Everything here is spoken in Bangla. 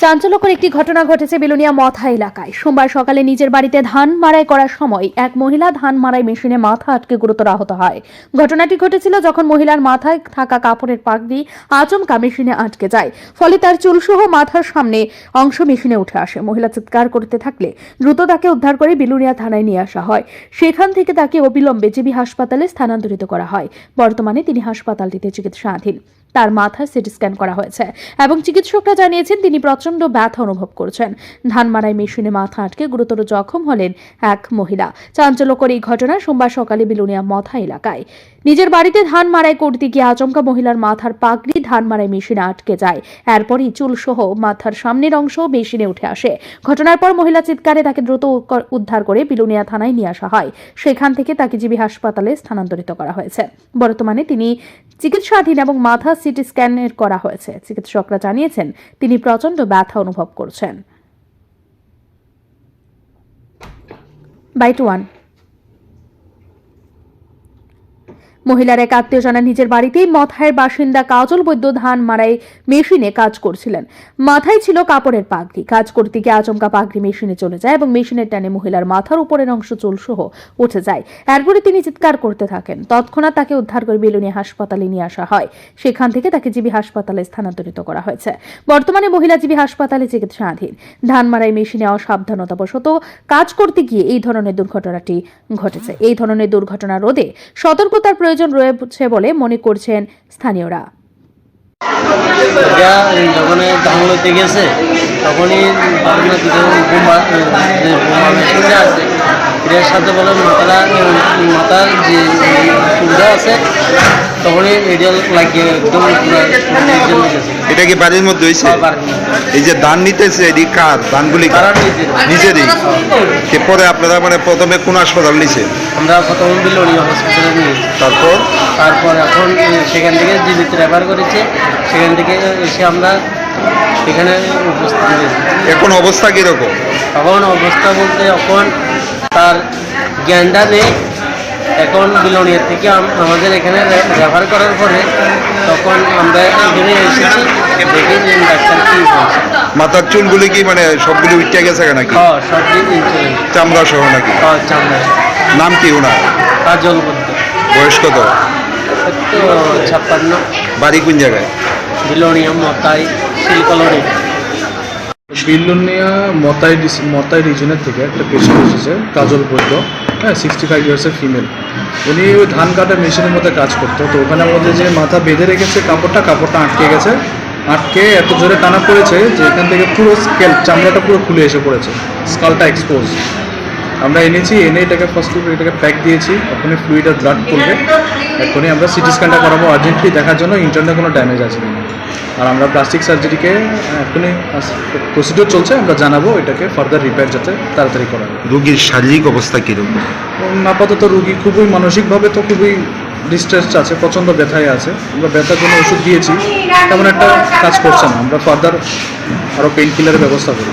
চাঞ্চল্যকর একটি ঘটনা ঘটেছে বেলুনিয়া মথা এলাকায়। সোমবার সকালে নিজের বাড়িতে ধান মাড়াই করার সময় এক মহিলা ধান মাড়াই মেশিনে মাথা আটকে গুরুতর আহত হয়। ঘটনাটি ঘটেছিল যখন মহিলার মাথায় থাকা কাপড়ের পাগড়ি আচমকা মেশিনে আটকে যায়। ফলে তার চুলসহ মাথার সামনে অংশ মেশিনে উঠে আসে। মহিলা চিৎকার করতে থাকলে দ্রুত তাকে উদ্ধার করে বেলুনিয়া থানায় নিয়ে আসা হয়। সেখান থেকে তাকে অবিলম্বে জিবি হাসপাতালে স্থানান্তরিত করা হয়। বর্তমানে তিনি হাসপাতালটিতে চিকিৎসাধীন। তার মাথার সিটি স্ক্যান করা হয়েছে এবং চিকিৎসকরা জানিয়েছেন তিনি প্রচণ্ড ব্যথা অনুভব করছেন। ধান মারাই মেশিনে মাথা আটকে গুরুতর জখম হলেন এক মহিলা। চাঞ্চল্যকর এই ঘটনা সোমবার সকালে বিলুনিয়া মথা এলাকায়। নিজের বাড়িতে ধান মারাই করতে গিয়ে আচমকা মহিলার মাথার পাগড়ি ধান মারাই মেশিনে আটকে যায়। এরপরই চুলসহ মাথার সামনের অংশ মেশিনে উঠে আসে। ঘটনার পর মহিলা চিৎকারে তাকে দ্রুত উদ্ধার করে বিলুনিয়া থানায় নিয়ে আসা হয়। সেখান থেকে তাকে জিবি হাসপাতালে স্থানান্তরিত করা হয়েছে। বর্তমানে তিনি চিকিৎসাধীন এবং মাথা সিটি স্ক্যানের করা হয়েছে। চিকিৎসকরা জানিয়েছেন, তিনি প্রচণ্ড ব্যথা অনুভব করছেন। বাই টু ওয়ান মহিলার এক আত্মীয় জানান, নিজের বাড়িতেই মথায়ের বাসিন্দা কাজল বৈদ্য ধান মারাই মেশিনে কাজ করছিলেন। মাথায় ছিল কাপড়ের পাগড়ি। কাজ করতে গিয়ে আচমকা পাগড়ি মেশিনে চলে যায় এবং মেশিনের টানে মহিলার মাথার উপরের অংশ চুল সহ উঠে যায়। এরপরে তিনি চিৎকার করতে থাকেন। তৎক্ষণাৎ তাকে উদ্ধার করে বেলুনিয়া হাসপাতালে নিয়ে আসা হয়। সেখান থেকে তাকে জিবি হাসপাতালে স্থানান্তরিত করা হয়েছে। বর্তমানে মহিলা জিবি হাসপাতালে চিকিৎসাধীন। ধান মারাই মেশিনে অসাবধানতাবশত কাজ করতে গিয়ে এই ধরনের দুর্ঘটনাটি ঘটেছে। এই ধরনের দুর্ঘটনা রোধে সতর্কতার প্রয়োজন রয়েছে বলে মনে করছেন স্থানীয়রা। ধান গেছে তখনই এটার সাথে বলে মাথাটা মাথার যে সুবিধা আছে তখনই এটা লাগিয়ে একদম এটা কি বাড়ির মধ্যে হয়েছে আবার এই যে ধান নিতেছে এটি কার? ধানগুলি নিজেরই। কে পরে আপনারা মানে প্রথমে কোন হাসপাতাল নিছে? আমরা প্রথম বিলনি হসপিটালে নিয়েছি তারপর? তারপর এখন সেখান থেকে জীবিত রেফার করেছে। সেখান থেকে এসে আমরা এখানে উপস্থিত এখন অবস্থা কীরকম? তখন অবস্থা বলতে এখন তার জ্ঞানটা নেই। এখন বিলনিয়ার থেকে আম- আমাদের এখানে রেফার করার পরে তখন আমরা এখানে এসেছি। দেখি যে ডাক্তার কী বলছে। মাথার চুলগুলি কি মানে সবগুলি উঠতে গেছে নাকি? হ সব চামড়া সহ নাকি? চামড়া। নাম কি ওনার? কাজল বলতে। বয়স কত? ছাপ্পান্ন। বাড়ি কোন জায়গায়? বিলনিয়া মতাই শিলকলরি বিল্লুনিয়া মতাই মতাই রিজনের থেকে একটা পেশেন্ট এসেছে, কাজল বৈদ্য হ্যাঁ সিক্সটি ফাইভ ইয়ার্সের ফিমেল উনি ওই ধান কাটা মেশিনের মধ্যে কাজ করতো। তো ওখানে আমাদের যে মাথা বেঁধে রেখেছে, কাপড়টা কাপড়টা আটকে গেছে। আটকে এত জোরে টানা পড়েছে যে এখান থেকে পুরো স্কেল চামড়াটা পুরো খুলে এসে পড়েছে। স্কালটা এক্সপোজ আমরা এনেছি এনে এটাকে ফার্স্ট এটাকে প্যাক দিয়েছি এখনই ফ্লুইড আর ব্লাড পড়বে এখনই আমরা সিটি স্ক্যানটা করাবো আর্জেন্টলি দেখার জন্য ইন্টারনে কোনো ড্যামেজ আছে কিনা। আর আমরা প্লাস্টিক সার্জারিকে এখনই প্রসিডিওর চলছে আমরা জানাব এটাকে ফার্দার রিপেয়ার যাতে তাড়াতাড়ি করা যায়। রোগীর শারীরিক অবস্থা কীরকম? আপাতত রুগী খুবই মানসিকভাবে তো খুবই ডিস্ট্রেস আছে প্রচণ্ড ব্যথায় আছে। আমরা ব্যথার জন্য ওষুধ দিয়েছি তেমন একটা কাজ করছে না। আমরা ফার্দার আরও পেইন কিলারের ব্যবস্থা করি